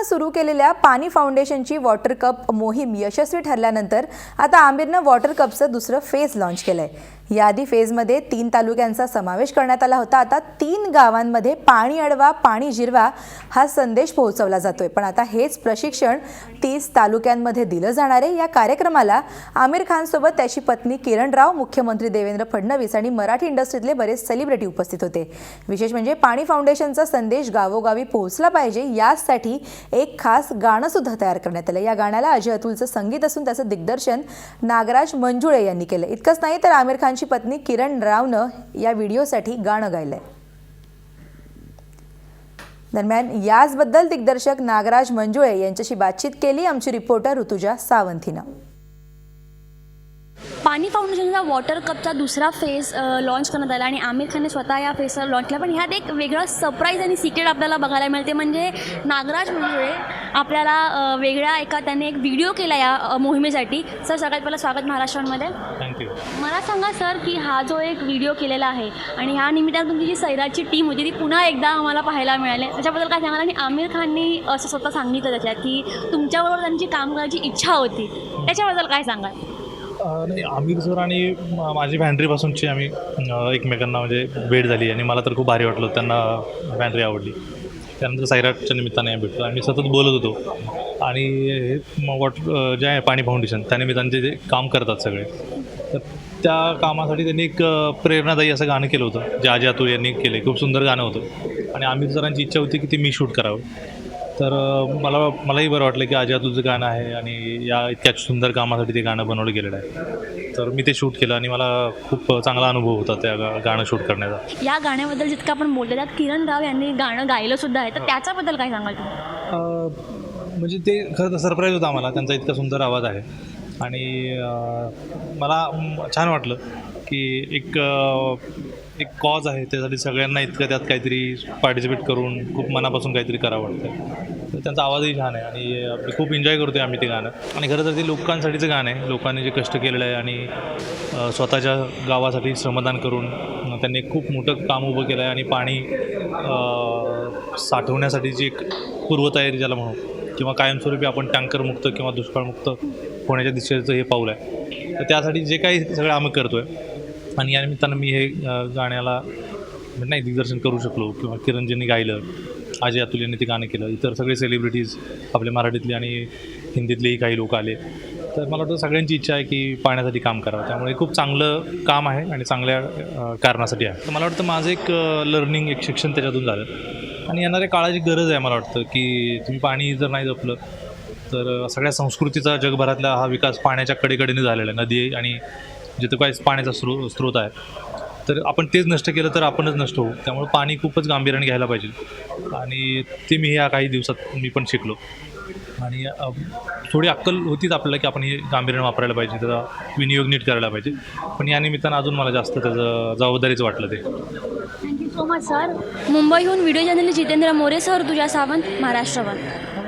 सुरू केलेल्या पाणी फाउंडेशनची वॉटर कप मोहीम यशस्वी ठरल्यानंतर आता आमिरनं वॉटर कपचं दुसरं फेज लॉन्च केलंय. याआधी फेजमध्ये तीन तालुक्यांचा समावेश करण्यात आला होता. आता तीन गावांमध्ये पाणी अडवा पाणी जिरवा हा संदेश पोहोचवला जातोय. पण आता हेच प्रशिक्षण तीस तालुक्यांमध्ये दिलं जाणार आहे. या कार्यक्रमाला आमिर खानसोबत त्याची पत्नी किरण राव मुख्यमंत्री देवेंद्र फडणवीस आणि मराठी इंडस्ट्रीतले बरेच सेलिब्रिटी उपस्थित होते. विशेष म्हणजे पाणी फाउंडेशनचा संदेश गावोगावी पोहोचला पाहिजे. यासाठी एक खास गाणंसुद्धा तयार करण्यात आलं. या गाण्याला अजय अतुलचं संगीत असून त्याचं दिग्दर्शन नागराज मंजुळे यांनी केलं. इतकंच नाही तर आमिर खानची पत्नी किरण रावनं या व्हिडिओसाठी गाणं गायलंय. दरम्यान याचबद्दल दिग्दर्शक नागराज मंजुळे यांच्याशी बातचीत केली आमची रिपोर्टर ऋतुजा सावंतीनं. पाणी फाउंडेशनचा वॉटर कपचा दुसरा फेज लॉन्च करण्यात आला आणि आमिर खानने स्वतः या फेजला लॉन्च केला. पण ह्यात एक वेगळं सरप्राईज आणि सिक्रेट आपल्याला बघायला मिळते म्हणजे नागराज मंजुळे आपल्याला वेगळ्या एका त्याने एक व्हिडिओ केला या मोहिमेसाठी. सर सगळ्यात पहिलं स्वागत महाराष्ट्रामध्ये. थँक्यू मला सांगा सर की हा जो एक व्हिडिओ केलेला आहे आणि ह्या निमित्तानं तुमची जी सैराटची टीम होती ती पुन्हा एकदा आम्हाला पाहायला मिळाली. त्याच्याबद्दल काय सांगाल? आणि आमिर खाननी असं स्वतः सांगितलं त्याच्यात की तुमच्याबरोबर त्यांची काम करायची इच्छा होती. त्याच्याबद्दल काय सांगाल? नाही आमिर सर आणि माझी व्हॅन्ड्रीपासूनची आम्ही एकमेकांना म्हणजे भेट झाली आणि मला तर खूप भारी वाटलं त्यांना व्हॅन्ड्री आवडली. त्यानंतर सायराटच्या निमित्ताने भेटलो. आम्ही सतत बोलत होतो. आणि हे म- वॉट जे आहे पाणी फाउंडेशन त्यानिमित्ताने ते काम करतात सगळे. तर त्या कामासाठी त्यांनी एक प्रेरणादायी असं गाणं केलं होतं. जे आजी अतुल यांनी केलं खूप सुंदर गाणं होतं. आणि आमिर सरांची इच्छा होती की ते मी शूट करावं. तर मला मलाही बरं वाटलं की अजय अतुलचं गाणं आहे आणि या इतक्या सुंदर कामासाठी ते गाणं बनवलं गेलेलं आहे. तर मी ते शूट केलं आणि मला खूप चांगला अनुभव होता त्या गा- गाणं शूट करण्याचा. या गाण्याबद्दल जितकं आपण बोलतो त्यात किरण राव यांनी गाणं गायलं सुद्धा आहे. तर त्याच्याबद्दल काय सांगाल तुम्ही? अ, म्हणजे ते खरं तर सरप्राईज होता आम्हाला. त्यांचा इतका सुंदर आवाज आहे. आणि अ, मला म, छान वाटलं. की एक एक कॉज आहे. त्यासाठी सगळ्यांना इतकं त्यात काहीतरी पार्टिसिपेट करून खूप मनापासून काहीतरी करावं वाटतं तर त्यांचा आवाजही छान आहे आणि खूप एन्जॉय करतो आम्ही ते गाणं. आणि खरं तर ते लोकांसाठीचं गाणं आहे. लोकांनी जे कष्ट केलेलं आहे आणि स्वतःच्या गावासाठी श्रमदान करून त्यांनी खूप मोठं काम उभं केलं आहे आणि पाणी साठवण्यासाठी जी एक पूर्वतयारी ज्याला म्हणू किंवा कायमस्वरूपी आपण टँकरमुक्त किंवा दुष्काळमुक्त होण्याच्या दिशेचं हे पाऊल आहे. तर त्यासाठी जे काही सगळं आम्ही करतो आहे आणि या निमित्तानं मी हे गाण्याला नाही दिग्दर्शन करू शकलो किंवा किरणजींनी गायलं अजय अतुल यांनी ते गाणं केलं इतर सगळे सेलिब्रिटीज आपले मराठीतले आणि हिंदीतलेही काही लोक आले. तर मला वाटतं सगळ्यांची इच्छा आहे की पाण्यासाठी काम करावं. त्यामुळे खूप चांगलं काम आहे आणि चांगल्या कारणासाठी आहे. तर मला वाटतं माझं एक लर्निंग एक शिक्षण त्याच्यातून झालं. आणि येणाऱ्या काळाची गरज आहे मला वाटतं की तुम्ही पाणी जर नाही जपलं तर सगळ्या संस्कृतीचा जगभरातला हा विकास पाण्याच्या कडेकडेने झालेला आहे. नदी आणि जिथं काय पाण्याचा स्रो स्रोत आहे. तर आपण तेच नष्ट केलं तर आपणच नष्ट होऊ. त्यामुळे पाणी खूपच गांभीर्याने घ्यायला पाहिजे. आणि ते मी या काही दिवसात मी पण शिकलो. आणि थोडी अक्कल होतीच आपल्याला की आपण हे गांभीर्याने वापरायला पाहिजे त्याचा विनियोग नीट करायला पाहिजे. पण या निमित्तानं अजून मला जास्त त्याचं जबाबदारीच वाटलं ते. Thank you so much sir मुंबईहून video journalist Jitendra More sir तुझ्या सावंत महाराष्ट्रवर.